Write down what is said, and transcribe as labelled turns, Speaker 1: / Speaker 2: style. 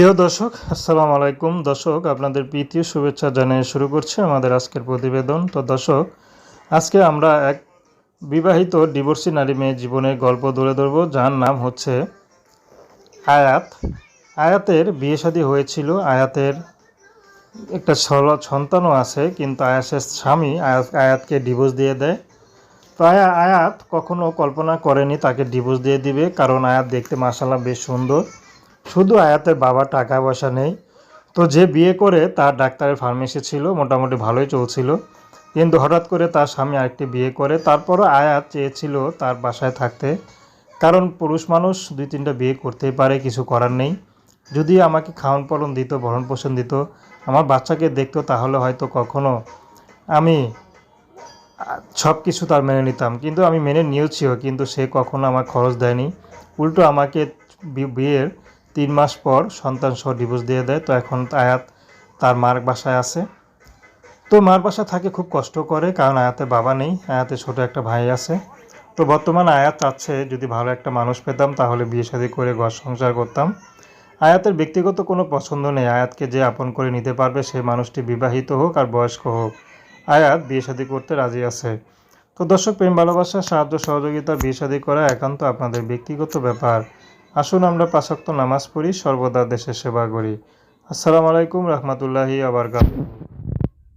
Speaker 1: প্রিয় দর্শক, আসসালামু আলাইকুম। দর্শক, আপনাদের প্রীতীয় শুভেচ্ছা জানিয়ে শুরু করছে আমাদের আজকের প্রতিবেদন। তো দর্শক, আজকে আমরা এক বিবাহিত ডিভোর্সি নারী মেয়ে জীবনের গল্প তুলে ধরবো, যার নাম হচ্ছে আয়াত। আয়াতের বিয়ে শাদী হয়েছিল, আয়াতের একটা সন্তানও আছে, কিন্তু আয়াসের স্বামী আয়াত আয়াতকে ডিভোর্স দিয়ে দেয়। আয়া, আয়াত কখনো কল্পনা করেনি তাকে ডিভোর্স দিয়ে দিবে, কারণ আয়াত দেখতে মাসাল্লাহ বেশ সুন্দর। শুধু আয়াতের বাবা টাকা পয়সা নেই। তো যে বিয়ে করে তার ডাক্তারের ফার্মেসি ছিল, মোটামুটি ভালোই চলছিল। কিন্তু হঠাৎ করে তার স্বামী আরেকটি বিয়ে করে, তারপরও আয়াত চেয়েছিল তার বাসায় থাকতে। কারণ পুরুষ মানুষ দুই তিনটা বিয়ে করতেই পারে, কিছু করার নেই। যদি আমাকে খাওয়ান পলন দিত, ভরণ পোষণ দিত, আমার বাচ্চাকে দেখতো তাহলে হয়তো কখনো আমি সব কিছু তার মেনে নিতাম। কিন্তু আমি মেনে নিয়েছিও, কিন্তু সে কখনো আমার খরচ দেয়নি। উল্টো আমাকে বিয়ের তিন মাস পর সন্তান সহ ডিভোর্স দিয়ে দেয়। তো এখন আয়াত তার মার বাসায় আছে। তো মার বাসা থাকে খুব কষ্ট করে, কারণ আয়াতের বাবা নেই, আয়াতে ছোট একটা ভাই আছে। তো বর্তমান আয়াত চাচ্ছে যদি ভালো একটা মানুষ পেতাম, তাহলে বিয়ে শাদী করে ঘর সংসার করতাম। আয়াতের ব্যক্তিগত কোনো পছন্দ নেই। আয়াতকে যে আপন করে নিতে পারবে সেই মানুষটি বিবাহিত হোক আর বয়স্ক হোক। আয়াত বিয়ে শাদী করতে রাজি আছে। তো দর্শক, প্রেম, ভালোবাসা, সাহায্য, সহযোগিতা, বিয়ে শাদী করা একান্ত আপনাদের ব্যক্তিগত ব্যাপার। আসুন আমরা পাঁচক্ত নামাজ পড়ি সর্বদা দেশের সেবা করি। আসসালামু আলাইকুম রহমতুল্লাহি আবরকাত